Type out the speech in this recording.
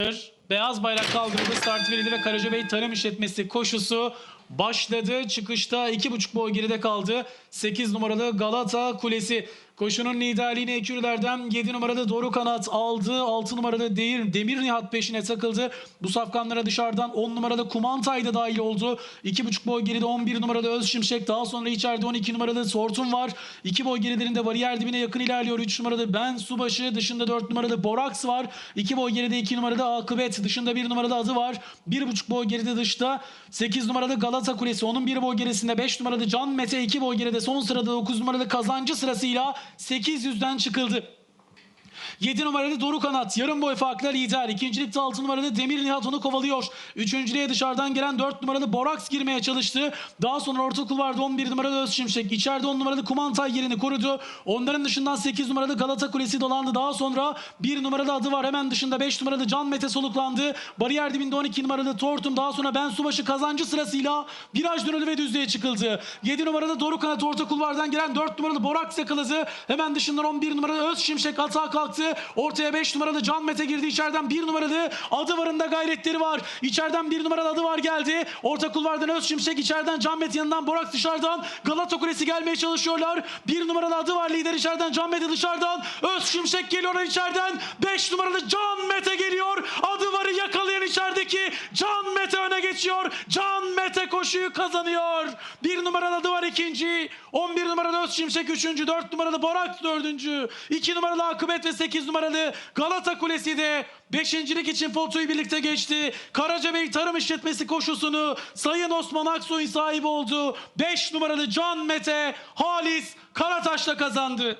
Tschüss. Beyaz bayrak kaldırıldı. Start verildi ve Karacabey Tarım İşletmesi koşusu başladı. Çıkışta 2,5 boy geride kaldı. 8 numaralı Galata Kulesi. Koşunun liderliğini Ekürülerden 7 numaralı Doru Kanat aldı. 6 numaralı Demir, Demir Nihat peşine takıldı. Bu safkanlara dışarıdan 10 numaralı Kumantay da dahil oldu. 2,5 boy geride 11 numaralı Öz Şimşek. Daha sonra içeride 12 numaralı Sortun var. 2 boy gerilerinde bariyer dibine yakın ilerliyor. 3 numaralı Ben Subaşı. Dışında 4 numaralı Boraks var. 2 boy geride 2 numaralı Akıbet. Dışında 1 numaralı adı var. 1,5 boy geride dışta 8 numaralı Galata Kulesi. Onun 1 boy gerisinde 5 numaralı Can Mete. 2 boy geride son sırada 9 numaralı Kazancı sırasıyla 800'den çıkıldı. 7 numaralı Doruk Kanat yarım boy farkla lider. İkincilikte 6 numaralı Demir Nihat onu kovalıyor. Üçüncülüğe dışarıdan gelen 4 numaralı Boraks girmeye çalıştı. Daha sonra orta kulvarda 11 numaralı Öz Şimşek. içeride 10 numaralı Kumantay yerini korudu. Onların dışından 8 numaralı Galata Kulesi dolandı. Daha sonra 1 numaralı adı var. Hemen dışında 5 numaralı Can Mete soluklandı. Bariyer dibinde 12 numaralı Tortum. Daha sonra Ben Subaşı kazancı sırasıyla viraj dönüldü ve düzlüğe çıkıldı. 7 numaralı Doruk Kanat orta kulvardan gelen 4 numaralı Boraks yakaladı. Hemen dışından 11 numaralı Öz Şimşek atağa kalktı. Ortaya 5 numaralı Can Mete girdi. İçeriden 1 numaralı adı varında gayretleri var. İçeriden 1 numaralı adı var geldi. Orta kulvardan Öz Şimşek içeriden Can Mete yanından Boraks dışarıdan Galata Kulesi gelmeye çalışıyorlar. 1 numaralı adı var lider içeriden Can Mete dışarıdan Öz Şimşek geliyorlar içeriden 5 numaralı Can Mete geliyor. Adı varı yakalayan içerideki Can Mete öne geçiyor. Mete koşuyu kazanıyor. 1 numaralı adı var ikinci. 11 numaralı Öz Şimşek üçüncü. 4 numaralı Boraks dördüncü. 2 numaralı Akıbet ve 8 numaralı Galata Kulesi de Beşincilik için fotoyu birlikte geçti. Karacabey Tarım İşletmesi koşusunu Sayın Osman Aksoy'un sahibi oldu. 5 numaralı Can Mete Halis Karataş'la kazandı.